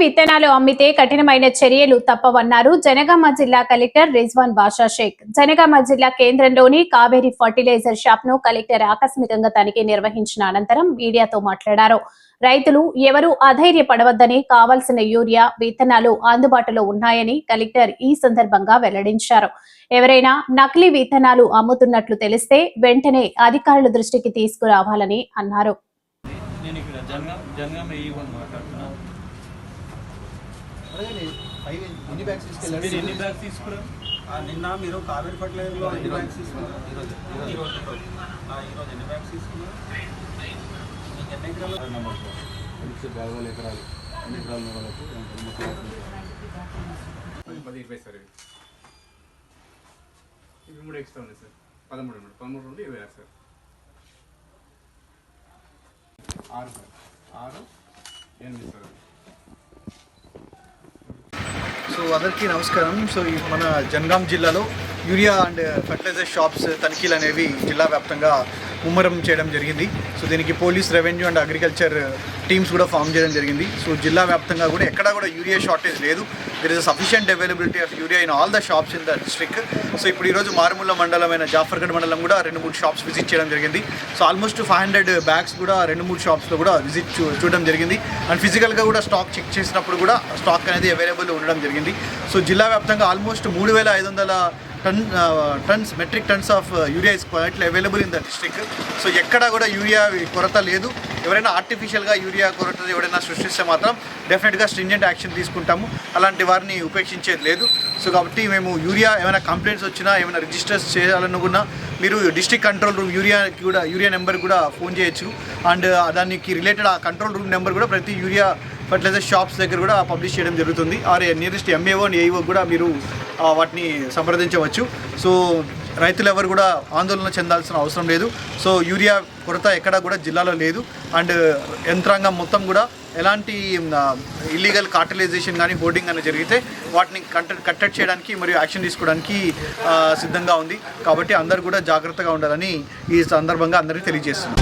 విత్తనాలు అమ్మితే కఠినమైన చర్యలు తప్పవన్నారు. జనగామ జిల్లా కలెక్టర్ రిజ్వాన్ బాషా షేక్. జనగామ జిల్లా కేంద్రంలోని కావేరీ ఫర్టిలైజర్ షాప్ను కలెక్టర్ ఆకస్మికంగా తనిఖీ నిర్వహించిన అనంతరం మీడియాతో మాట్లాడారు. రైతులు ఎవరూ అధైర్యపడవద్దని కావాల్సిన యూరియా విత్తనాలు అందుబాటులో ఉన్నాయని కలెక్టర్ ఈ సందర్భంగా వెల్లడించారు. ఎవరైనా నకిలీ విత్తనాలు అమ్ముతున్నట్లు తెలిస్తే వెంటనే అధికారుల దృష్టికి తీసుకురావాలని అన్నారు. నేను ఇక్కడ జనగాం జనగాం ఫైవ్ ఎన్ని బ్యాగ్స్ తీసుకెళ్ళారు? ఎన్ని బ్యాగ్స్ నిన్న మీరు కావేరి ఫర్టిలైజర్లో ఎన్ని బ్యాగ్స్ తీసుకున్నారు? ఈరోజు, ఈరోజు. ఈరోజు ఈరోజు. ఆ, ఈరోజు ఎన్ని బ్యాగ్స్ తీసుకున్నారు? మీకు ఎన్ని ఎకరాలు? ఎకరాలు ఎకరాలు వాళ్ళకు పది ఇరవై సార్ ఇవి. మూడు ఎక్స్ట్రా ఉన్నాయి సార్. పదమూడు ఉన్నాయి. పదమూడు నుండి ఇరవై ఆరు సార్. ఆరు సార్. ఆరు ఎనిమిది సార్. సో అందరికీ నమస్కారం. సో ఈ మన జనగాం జిల్లాలో యూరియా అండ్ ఫర్టిలైజర్ షాప్స్ తనిఖీలు అనేవి జిల్లా వ్యాప్తంగా ముమ్మరం చేయడం జరిగింది. సో దీనికి police revenue and agriculture teams కూడా ఫామ్ చేయడం జరిగింది. సో జిల్లా వ్యాప్తంగా కూడా ఎక్కడా కూడా యూరియా షార్టేజ్ లేదు. There is sufficient availability of urea in all the shops in the district so ఇప్పుడు ఈరోజు మారుమూల మండలమైన జాఫర్గఢ్ మండలం కూడా రెండు మూడు షాప్స్ విజిట్ చేయడం జరిగింది. So almost five hundred bags కూడా రెండు మూడు షాప్స్లో కూడా విజిట్ చూ చూడడం జరిగింది. అండ్ ఫిజికల్గా కూడా స్టాక్ చెక్ చేసినప్పుడు కూడా స్టాక్ అనేది అవైలబుల్ ఉండడం జరిగింది. సో జిల్లా వ్యాప్తంగా ఆల్మోస్ట్ మూడు వేల ఐదు వందల ton tons metric tons of urea is quietly available in the district so ఎక్కడా కూడా యూరియా కొరత లేదు. ఎవరైనా ఆర్టిఫిషియల్గా యూరియా కొరత ఎవరైనా సృష్టిస్తే మాత్రం డెఫినెట్గా స్ట్రింజెంట్ యాక్షన్ తీసుకుంటాము. అలాంటి వారిని ఉపేక్షించేది లేదు. సో కాబట్టి మేము యూరియా ఏమైనా కంప్లైంట్స్ వచ్చినా ఏమైనా రిజిస్టర్స్ చేయాలనుకున్నా మీరు డిస్ట్రిక్ట్ కంట్రోల్ రూమ్ యూరియాకి కూడా యూరియా నెంబర్ కూడా ఫోన్ చేయొచ్చు. అండ్ uh, దానికి రిలేటెడ్ ఆ కంట్రోల్ రూమ్ నెంబర్ కూడా ప్రతి యూరియా ఫర్టిలైజర్ షాప్స్ దగ్గర కూడా పబ్లిష్ చేయడం జరుగుతుంది. Or nearest MAO and AEO కూడా మీరు వాటిని సంప్రదించవచ్చు. సో రైతులు ఎవరు కూడా ఆందోళన చెందాల్సిన అవసరం లేదు. సో యూరియా కొరత ఎక్కడా కూడా జిల్లాలో లేదు. అండ్ యంత్రాంగం మొత్తం కూడా ఎలాంటి ఇల్లీగల్ కార్టలైజేషన్ కానీ హోర్డింగ్ కానీ జరిగితే వాటిని కంట కట్టడి చేయడానికి మరియు యాక్షన్ తీసుకోవడానికి సిద్ధంగా ఉంది. కాబట్టి అందరూ కూడా జాగ్రత్తగా ఉండాలని ఈ సందర్భంగా అందరికీ తెలియజేస్తుంది